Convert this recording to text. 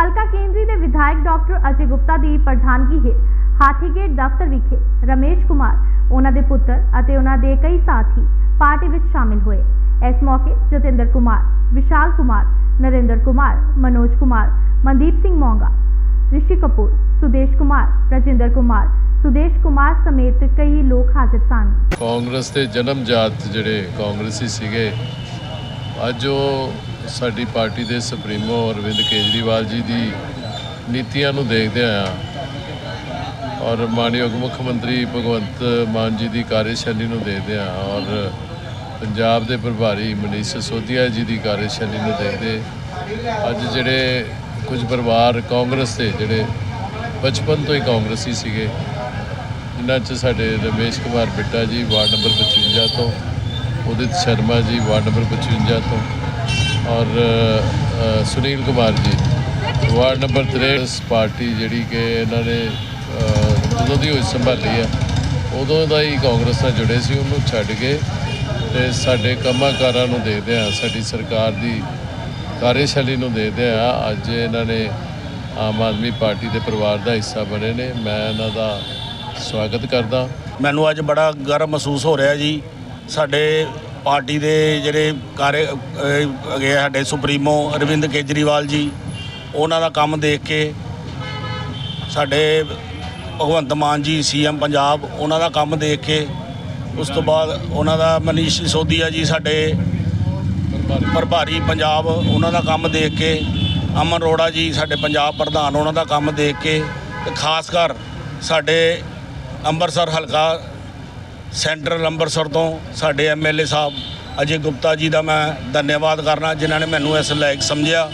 ਹਲਕਾ ਕੇਂਦਰੀ ਦੇ ਵਿਧਾਇਕ ਡਾਕਟਰ ਅਜੇ ਗੁਪਤਾ ਦੀ ਪ੍ਰਧਾਨਗੀ ਹੇਠ ਹਾਥੀਗੇਟ ਦਫ਼ਤਰ ਵਿਖੇ ਰਮੇਸ਼ ਕੁਮਾਰ, ਉਹਨਾਂ ਦੇ ਪੁੱਤਰ ਅਤੇ ਉਹਨਾਂ ਦੇ ਕਈ ਸਾਥੀ ਪਾਰਟੀ ਵਿੱਚ ਸ਼ਾਮਿਲ ਹੋਏ। ਇਸ ਮੌਕੇ ਜਤਿੰਦਰ ਕੁਮਾਰ, ਵਿਸ਼ਾਲ ਕੁਮਾਰ, ਨਰਿੰਦਰ ਕੁਮਾਰ, ਮਨੋਜ ਕੁਮਾਰ, ਮਨਦੀਪ ਸਿੰਘ ਮੋਂਗਾ, ਰਿਸ਼ੀ ਕਪੂਰ, ਸੁਦੇਸ਼ ਕੁਮਾਰ, ਰਜਿੰਦਰ ਕੁਮਾਰ, ਸੁਦੇਸ਼ ਕੁਮਾਰ ਸਮੇਤ ਕਈ ਲੋਕ ਹਾਜ਼ਰ ਸਨ। ਕਾਂਗਰਸ ਦੇ ਜਨਮ ਜਿਹੜੇ ਕਾਂਗਰਸੀ ਸੀਗੇ ਅੱਜ ਉਹ ਸਾਡੀ ਪਾਰਟੀ ਦੇ ਸੁਪਰੀਮੋ ਅਰਵਿੰਦ ਕੇਜਰੀਵਾਲ ਜੀ ਦੀ ਨੀਤੀਆਂ ਨੂੰ ਦੇਖਦੇ ਆ ਔਰ ਮਾਨਯੋਗ ਮੁੱਖ ਮੰਤਰੀ ਭਗਵੰਤ ਮਾਨ ਜੀ ਦੀ ਕਾਰਜਸ਼ੈਲੀ ਨੂੰ ਦੇਖਦੇ ਆ ਔਰ ਪੰਜਾਬ ਦੇ ਪ੍ਰਭਾਰੀ ਮਨੀਸ਼ ਸਿਸੋਦੀਆ ਜੀ ਦੀ ਕਾਰਜਸ਼ੈਲੀ ਨੂੰ ਦੇਖਦੇ ਅੱਜ ਜਿਹੜੇ ਕੁਝ ਪਰਿਵਾਰ ਕਾਂਗਰਸ ਦੇ ਜਿਹੜੇ ਬਚਪਨ ਤੋਂ ਹੀ ਕਾਂਗਰਸੀ ਸੀਗੇ, ਜਿਨ੍ਹਾਂ 'ਚ ਸਾਡੇ ਰਮੇਸ਼ ਕੁਮਾਰ ਬਿੱਟਾ ਜੀ ਵਾਰਡ ਨੰਬਰ 55 ਤੋਂ ਉਦਿਤ ਸ਼ਰਮਾ ਜੀ, ਵਾਰਡ ਨੰਬਰ 55 ਤੋਂ ਔਰ Sunil Kumar ji. Ward number 63 party ਜਿਹੜੀ ਕਿ ਇਹਨਾਂ ਨੇ ਜਦੋਂ ਦੀ ਹੋਈ ਸੰਭਾਲੀ ਆ, ਉਦੋਂ ਦਾ ਹੀ ਕਾਂਗਰਸ ਨਾਲ ਜੁੜੇ ਸੀ, ਉਹਨੂੰ ਛੱਡ ਕੇ ਤੇ ਸਾਡੇ ਕੰਮਾਂ ਕਾਰਾਂ ਨੂੰ ਦੇਖਦੇ ਆ, ਸਾਡੀ ਸਰਕਾਰ ਦੀ ਕਾਰਜਸ਼ੈਲੀ ਨੂੰ ਦੇਖਦੇ ਆ। ਅੱਜ ਇਹਨਾਂ ਨੇ ਆਮ ਆਦਮੀ ਪਾਰਟੀ ਦੇ ਪਰਿਵਾਰ ਦਾ ਹਿੱਸਾ ਬਣੇ ਨੇ। ਮੈਂ ਇਹਨਾਂ ਦਾ ਸਵਾਗਤ ਕਰਦਾ। ਮੈਨੂੰ ਅੱਜ ਬੜਾ ਗਰਵ ਮਹਿਸੂਸ ਹੋ ਰਿਹਾ ਜੀ ਸਾਡੇ ਪਾਰਟੀ ਦੇ ਜਿਹੜੇ ਕਾਰੇ ਅਹ, ਹੈਗੇ ਆ ਸਾਡੇ ਸੁਪਰੀਮੋ ਅਰਵਿੰਦ ਕੇਜਰੀਵਾਲ ਜੀ ਉਹਨਾਂ ਦਾ ਕੰਮ ਦੇਖ ਕੇ ਸਾਡੇ ਭਗਵੰਤ ਮਾਨ ਜੀ ਸੀਐਮ ਪੰਜਾਬ ਉਹਨਾਂ ਦਾ ਕੰਮ ਦੇਖ ਕੇ ਉਸ ਤੋਂ ਬਾਅਦ ਉਹਨਾਂ ਦਾ ਮਨੀਸ਼ ਸਿਸੋਦੀਆ ਜੀ ਸਾਡੇ ਪ੍ਰਭਾਰੀ ਪੰਜਾਬ ਉਹਨਾਂ ਦਾ ਕੰਮ ਦੇਖ ਕੇ ਅਮਨ ਅਰੋੜਾ ਜੀ ਸਾਡੇ ਪੰਜਾਬ ਪ੍ਰਧਾਨ ਉਹਨਾਂ ਦਾ ਕੰਮ ਦੇਖ ਕੇ ਤੇ ਖਾਸ ਕਰ ਸਾਡੇ ਅੰਮ੍ਰਿਤਸਰ ਹਲਕਾ ਸੈਂਟਰਲ ਅੰਮ੍ਰਿਤਸਰ ਤੋਂ ਸਾਡੇ ਐਮਐਲਏ ਸਾਹਿਬ, ਅਜੇ ਗੁਪਤਾ ਜੀ ਦਾ ਮੈਂ ਧੰਨਵਾਦ ਕਰਨਾ, ਜਿਨ੍ਹਾਂ ਨੇ ਮੈਨੂੰ ਇਸ ਲਾਇਕ ਸਮਝਿਆ।